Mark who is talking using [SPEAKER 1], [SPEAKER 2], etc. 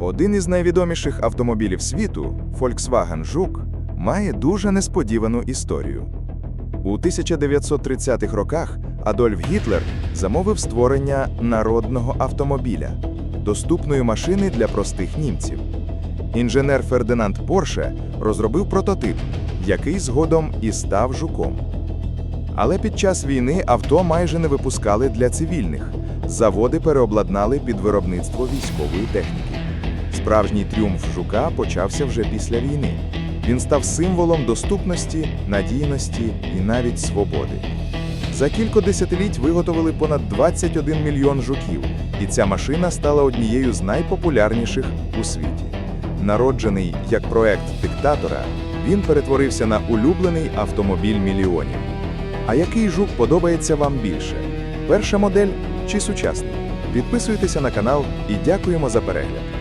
[SPEAKER 1] Один із найвідоміших автомобілів світу, Volkswagen Жук, має дуже несподівану історію. У 1930-х роках Адольф Гітлер замовив створення народного автомобіля, доступної машини для простих німців. Інженер Фердинанд Порше розробив прототип, який згодом і став жуком. Але під час війни авто майже не випускали для цивільних. Заводи переобладнали під виробництво військової техніки. Справжній тріумф жука почався вже після війни. Він став символом доступності, надійності і навіть свободи. За кілька десятиліть виготовили понад 21 мільйон жуків, і ця машина стала однією з найпопулярніших у світі. Народжений як проект диктатора, він перетворився на улюблений автомобіль мільйонів. А який жук подобається вам більше? Перша модель чи сучасний? Підписуйтеся на канал і дякуємо за перегляд.